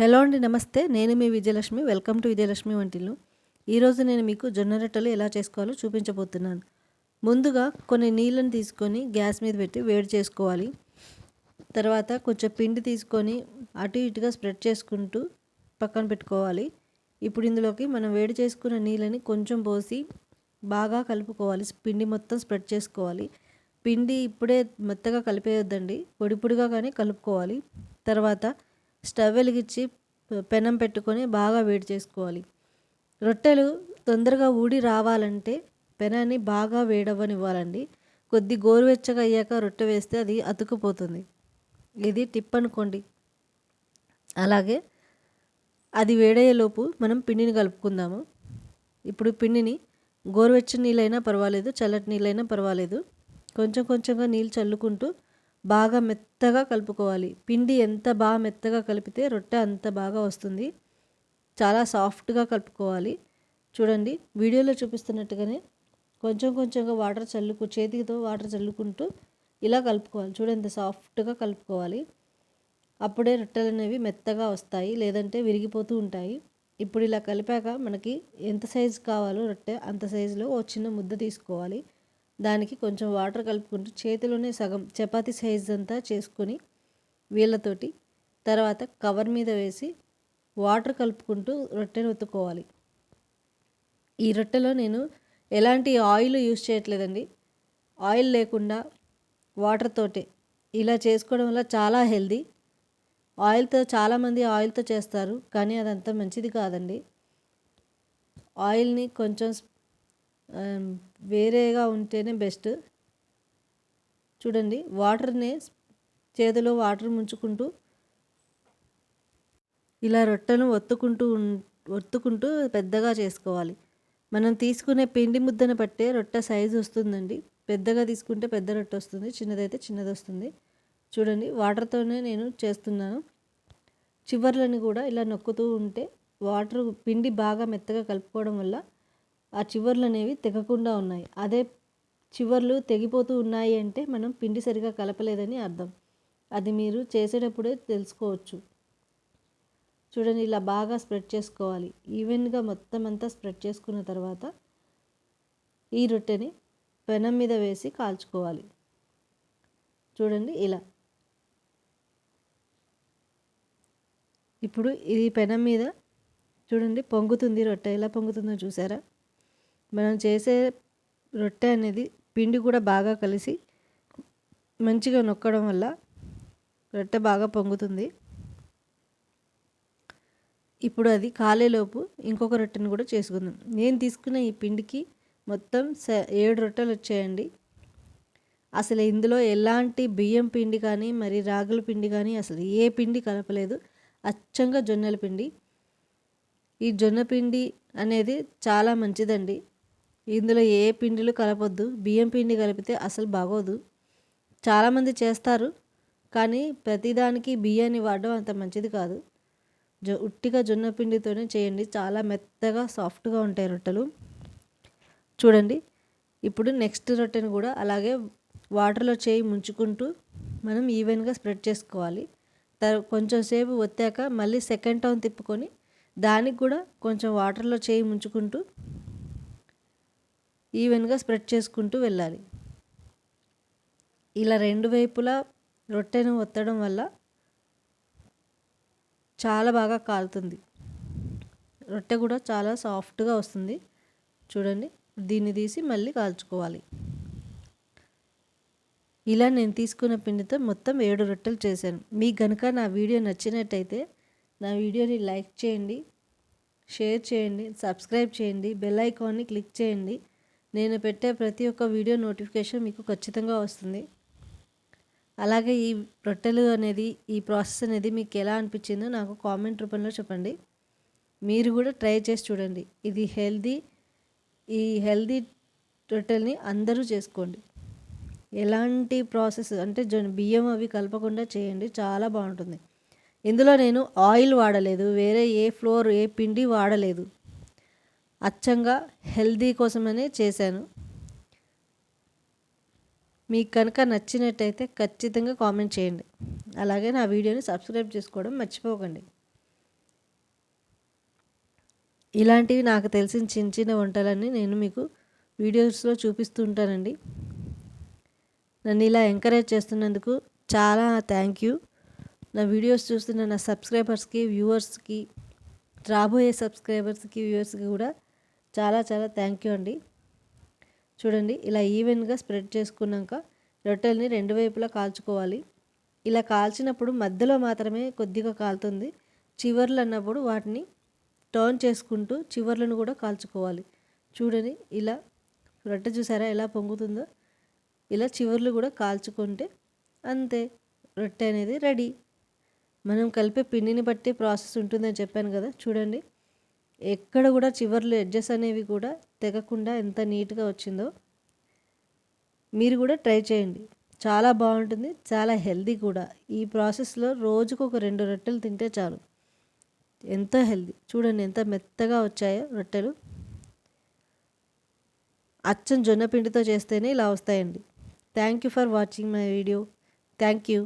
Hello అండి నమస్తే. నేను మీ విజయలక్ష్మి. వెల్కమ్ టు విజయలక్ష్మి వంటిల్లు. ఈరోజు నేను మీకు జొన్న రొట్టెలు ఎలా చేసుకోవాలో చూపించబోతున్నాను. ముందుగా కొన్ని నీళ్ళని తీసుకొని గ్యాస్ మీద పెట్టి వేడి చేసుకోవాలి. తర్వాత కొంచెం పిండి తీసుకొని అటు ఇటుగా స్ప్రెడ్ చేసుకుంటూ పక్కన పెట్టుకోవాలి. ఇప్పుడు ఇందులోకి మనం వేడి చేసుకున్న నీళ్ళని కొంచెం పోసి బాగా కలుపుకోవాలి. పిండి మొత్తం స్ప్రెడ్ చేసుకోవాలి. పిండి ఇప్పుడే మెత్తగా కలిపేయొద్దండి. పొడి పొడిగా కానీ కలుపుకోవాలి. తర్వాత స్టవ్ వెలిగించి పెనం పెట్టుకొని బాగా వేడి చేసుకోవాలి. రొట్టెలు తొందరగా ఊడి రావాలంటే పెనాన్ని బాగా వేడవ్వనివ్వాలండి. కొద్ది గోరువెచ్చగా అయ్యాక రొట్టె వేస్తే అది అతుకుపోతుంది. ఇది టిప్ అనుకోండి. అలాగే అది వేడయ్యేలోపు మనం పిండిని కలుపుకుందాము. ఇప్పుడు పిండిని గోరువెచ్చని నీళ్ళైనా పర్వాలేదు చల్లటి నీళ్ళైనా పర్వాలేదు. కొంచెం కొంచెంగా నీళ్ళు చల్లుకుంటూ బాగా మెత్తగా కలుపుకోవాలి. పిండి ఎంత బాగా మెత్తగా కలిపితే రొట్టె అంత బాగా వస్తుంది. చాలా సాఫ్ట్గా కలుపుకోవాలి. చూడండి వీడియోలో చూపిస్తున్నట్టుగానే కొంచెం కొంచెంగా వాటర్ చల్లుకు చేతితో వాటర్ చల్లుకుంటూ ఇలా కలుపుకోవాలి. చూడండి సాఫ్ట్గా కలుపుకోవాలి. అప్పుడే రొట్టెలు అనేవి మెత్తగా వస్తాయి లేదంటే విరిగిపోతూ ఉంటాయి. ఇప్పుడు ఇలా కలిపాక మనకి ఎంత సైజు కావాలో రొట్టె అంత సైజులో ఓ చిన్న ముద్ద తీసుకోవాలి. దానికి కొంచెం వాటర్ కలుపుకుంటూ చేతిలోనే సగం చపాతీ సైజ్ అంతా చేసుకొని వీళ్ళతోటి తర్వాత కవర్ మీద వేసి వాటర్ కలుపుకుంటూ రొట్టెను ఉత్తుకోవాలి ఈ రొట్టెలో నేను ఎలాంటి ఆయిల్ యూస్ చేయట్లేదండి. ఆయిల్ లేకుండా వాటర్ తోటే ఇలా చేసుకోవడం వల్ల చాలా హెల్దీ. ఆయిల్తో చాలామంది ఆయిల్తో చేస్తారు కానీ అదంతా మంచిది కాదండి. ఆయిల్ని కొంచెం వేరేగా ఉంటేనే బెస్ట్. చూడండి వాటర్ని చేతిలో వాటర్ ముంచుకుంటూ ఇలా రొట్టెను ఒత్తుకుంటూ ఒత్తుకుంటూ పెద్దగా చేసుకోవాలి. మనం తీసుకునే పిండి ముద్దను బట్టే రొట్టె సైజు వస్తుందండి. పెద్దగా తీసుకుంటే పెద్ద రొట్టె వస్తుంది చిన్నదైతే చిన్నది వస్తుంది. చూడండి వాటర్తోనే నేను చేస్తున్నాను. చివర్లను కూడా ఇలా నొక్కుతూ ఉంటే వాటర్ పిండి బాగా మెత్తగా కలుపుకోవడం వల్ల ఆ చివర్లు అనేవి తెగకుండా ఉన్నాయి. అదే చివర్లు తెగిపోతూ ఉన్నాయి అంటే మనం పిండి సరిగా కలపలేదని అర్థం. అది మీరు చేసేటప్పుడే తెలుసుకోవచ్చు. చూడండి ఇలా బాగా స్ప్రెడ్ చేసుకోవాలి. ఈవెన్గా మొత్తం అంతా స్ప్రెడ్ చేసుకున్న తర్వాత ఈ రొట్టెని పెనం మీద వేసి కాల్చుకోవాలి. చూడండి ఇలా. ఇప్పుడు ఈ పెనం మీద చూడండి పొంగుతుంది రొట్టె. ఎలా పొంగుతుందో చూసారా? మనం చేసే రొట్టె అనేది పిండి కూడా బాగా కలిసి మంచిగా నొక్కడం వల్ల రొట్టె బాగా పొంగుతుంది. ఇప్పుడు అది కాలేలోపు ఇంకొక రొట్టెను కూడా చేసుకుందాం. నేను తీసుకున్న ఈ పిండికి మొత్తం ఏడు రొట్టెలు వచ్చాయండి. అసలు ఇందులో ఎలాంటి బియ్యం పిండి కానీ మరి రాగుల పిండి కానీ అసలు ఏ పిండి కలపలేదు. అచ్చంగా జొన్నల పిండి. ఈ జొన్న పిండి అనేది చాలా మంచిదండి. ఇందులో ఏ పిండిలు కలపొద్దు బియ్యం పిండి కలిపితే అసలు బాగోదు. చాలామంది చేస్తారు కానీ ప్రతిదానికి బియ్యాన్ని వాడడం అంత మంచిది కాదు. జొ ఉట్టిగా జొన్న పిండితోనే చేయండి. చాలా మెత్తగా సాఫ్ట్గా ఉంటాయి రొట్టెలు. చూడండి ఇప్పుడు నెక్స్ట్ రొట్టెను కూడా అలాగే వాటర్లో చేయి ముంచుకుంటూ మనం ఈవెన్గా స్ప్రెడ్ చేసుకోవాలి. తర్ కొంచెం సేపు వచ్చాక మళ్ళీ సెకండ్ టౌన్ తిప్పుకొని దానికి కూడా కొంచెం వాటర్లో చేయి ముంచుకుంటూ ఈవెన్గా స్ప్రెడ్ చేసుకుంటూ వెళ్ళాలి. ఇలా రెండు వైపులా రొట్టెను ఒత్తడం వల్ల చాలా బాగా కాలుతుంది. రొట్టె కూడా చాలా సాఫ్ట్గా వస్తుంది. చూడండి దీన్ని తీసి మళ్ళీ కాల్చుకోవాలి. ఇలా నేను తీసుకున్న పిండితో మొత్తం ఏడు రొట్టెలు చేశాను. మీకు కనుక నా వీడియో నచ్చినట్టయితే నా వీడియోని లైక్ చేయండి షేర్ చేయండి సబ్స్క్రైబ్ చేయండి బెల్ ఐకాన్ని క్లిక్ చేయండి. నేను పెట్టే ప్రతి ఒక్క వీడియో నోటిఫికేషన్ మీకు ఖచ్చితంగా వస్తుంది. అలాగే ఈ రొట్టెలు అనేది ఈ ప్రాసెస్ అనేది మీకు ఎలా అనిపించిందో నాకు కామెంట్ రూపంలో చెప్పండి. మీరు కూడా ట్రై చేసి చూడండి. ఇది హెల్దీ ఈ హెల్దీ రొట్టెల్ని అందరూ చేసుకోండి. ఎలాంటి ప్రాసెస్ అంటే బియ్యం అవి కలపకుండా చేయండి. చాలా బాగుంటుంది. ఇందులో నేను ఆయిల్ వాడలేదు. వేరే ఏ ఫ్లోర్ ఏ పిండి వాడలేదు. అచ్చంగా హెల్దీ కోసమనే చేశాను. మీకు కనుక నచ్చినట్టయితే ఖచ్చితంగా కామెంట్ చేయండి. అలాగే నా వీడియోని సబ్స్క్రైబ్ చేసుకోవడం మర్చిపోకండి. ఇలాంటివి నాకు తెలిసిన చిన్న చిన్న వంటలన్నీ నేను మీకు వీడియోస్లో చూపిస్తూ ఉంటానండి నన్ను ఇలా ఎంకరేజ్ చేస్తున్నందుకు చాలా థ్యాంక్ యూ. నా వీడియోస్ చూస్తున్న నా సబ్స్క్రైబర్స్కి వ్యూవర్స్కి రాబోయే సబ్స్క్రైబర్స్కి వ్యూవర్స్కి కూడా చాలా చాలా థ్యాంక్ యూ అండి. చూడండి ఇలా ఈవెన్గా స్ప్రెడ్ చేసుకున్నాక రొట్టెల్ని రెండు వైపులా కాల్చుకోవాలి. ఇలా కాల్చినప్పుడు మధ్యలో మాత్రమే కొద్దిగా కాలుతుంది. చివర్లు అన్నప్పుడు వాటిని టర్న్ చేసుకుంటూ చివర్లను కూడా కాల్చుకోవాలి. చూడండి ఇలా రొట్టె చూసారా ఎలా పొంగుతుందో? ఇలా చివర్లు కూడా కాల్చుకుంటే అంతే రొట్టె అనేది రెడీ మనం కలిపే పిండిని బట్టి ప్రాసెస్ ఉంటుందని చెప్పాను కదా చూడండి. ఎక్కడ కూడా చివర్లు ఎడ్జెస్ అనేవి కూడా తెగకుండా ఎంత నీట్గా వచ్చిందో మీరు కూడా ట్రై చేయండి. చాలా బాగుంటుంది చాలా హెల్దీ కూడా. ఈ ప్రాసెస్లో రోజుకు ఒక రెండు రొట్టెలు తింటే చాలు. ఎంత హెల్దీ చూడండి ఎంత మెత్తగా వచ్చాయో రొట్టెలు. అచ్చం జొన్న పిండితో చేస్తేనే ఇలా వస్తాయండి. Thank you for watching my video thank you